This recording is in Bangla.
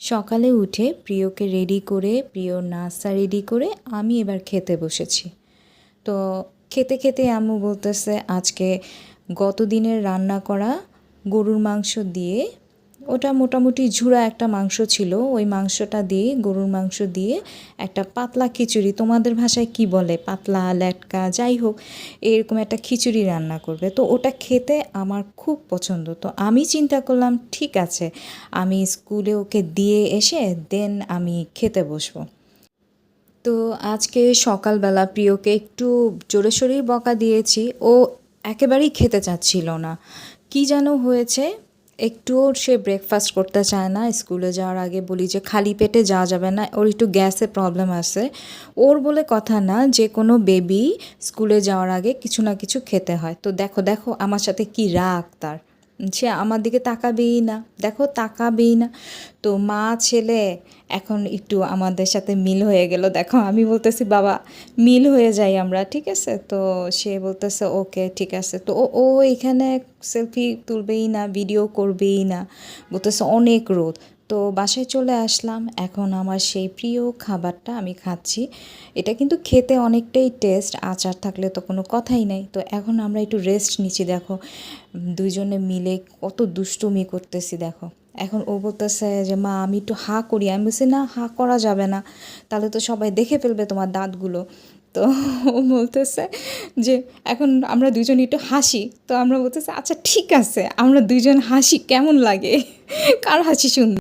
সকালে উঠে প্রিয়কে রেডি করে, প্রিয় নাস্তা রেডি করে আমি এবার খেতে বসেছি। তো খেতে খেতে আম্মু বলতেছে, আজকে গত দিনের রান্না করা গরুর মাংস দিয়ে ওটা মোটামুটি ঝুড়া একটা মাংস ছিল। ওই মাংসটা দিয়ে, গরুর মাংস দিয়ে একটা পাতলা খিচুড়ি। তোমাদের ভাষায় কি বলে? পাতলা, ল্যাটকা, যাই হোক, এরকম একটা খিচুড়ি রান্না করবে। তো ওটা খেতে আমার খুব পছন্দ। তো আমি চিন্তা করলাম, ঠিক আছে, আমি স্কুলে ওকে দিয়ে এসে দেন আমি খেতে বসবো। তো আজকে সকালবেলা প্রিয়কে একটু জোরে সোরেই বকা দিয়েছি। ও একেবারেই খেতে চাচ্ছিল না। কি যেন হয়েছে? একটুও সে ব্রেকফাস্ট করতে চায় না, স্কুলে যাওয়ার আগে বলি যে খালি পেটে যাওয়া যাবে না, ওর একটু গ্যাসের প্রবলেম আছে। ওর বলে কথা না, যে কোনো বেবি স্কুলে যাওয়ার আগে কিছু না কিছু খেতে হয়। তো দেখো দেখো আমার সাথে কি রাগ তার। সে আমার দিকে তাকাবেই না। দেখো, তাকাবেই না। তো মা, ছেলে এখন একটু আমাদের সাথে মিল হয়ে গেল। দেখো, আমি বলতেছি, বাবা, মিল হয়ে যাই আমরা, ঠিক আছে? তো সে বলতেছে, ওকে, ঠিক আছে। তো ও এখানে সেলফি তুলবেই না, ভিডিও করবেই না। বলতেছে, অনেক রোদ। তো বাসায় চলে আসলাম। এখন আমার সেই প্রিয় খাবারটা আমি খাচ্ছি। এটা কিন্তু খেতে অনেকটাই টেস্ট আচার থাকলে তো কোনো কথাই নাই। তো এখন আমরা একটু রেস্ট নিচ্ছি, দেখো। দুইজনে মিলে কত দুষ্টুমি করতেছি, দেখো। এখন ও বলতেছে যে, মা, আমি একটু হা করি। আমি বলছি, না, হা করা যাবে না। তাহলে তো সবাই দেখে ফেলবে তোমার দাঁতগুলো। তো ও বলতেছে যে, এখন আমরা দুজন একটু হাসি। তো আমরা বলতেছে আচ্ছা ঠিক আছে। আমরা দুইজন হাসি, কেমন লাগে? কার হাসি সুন্দর?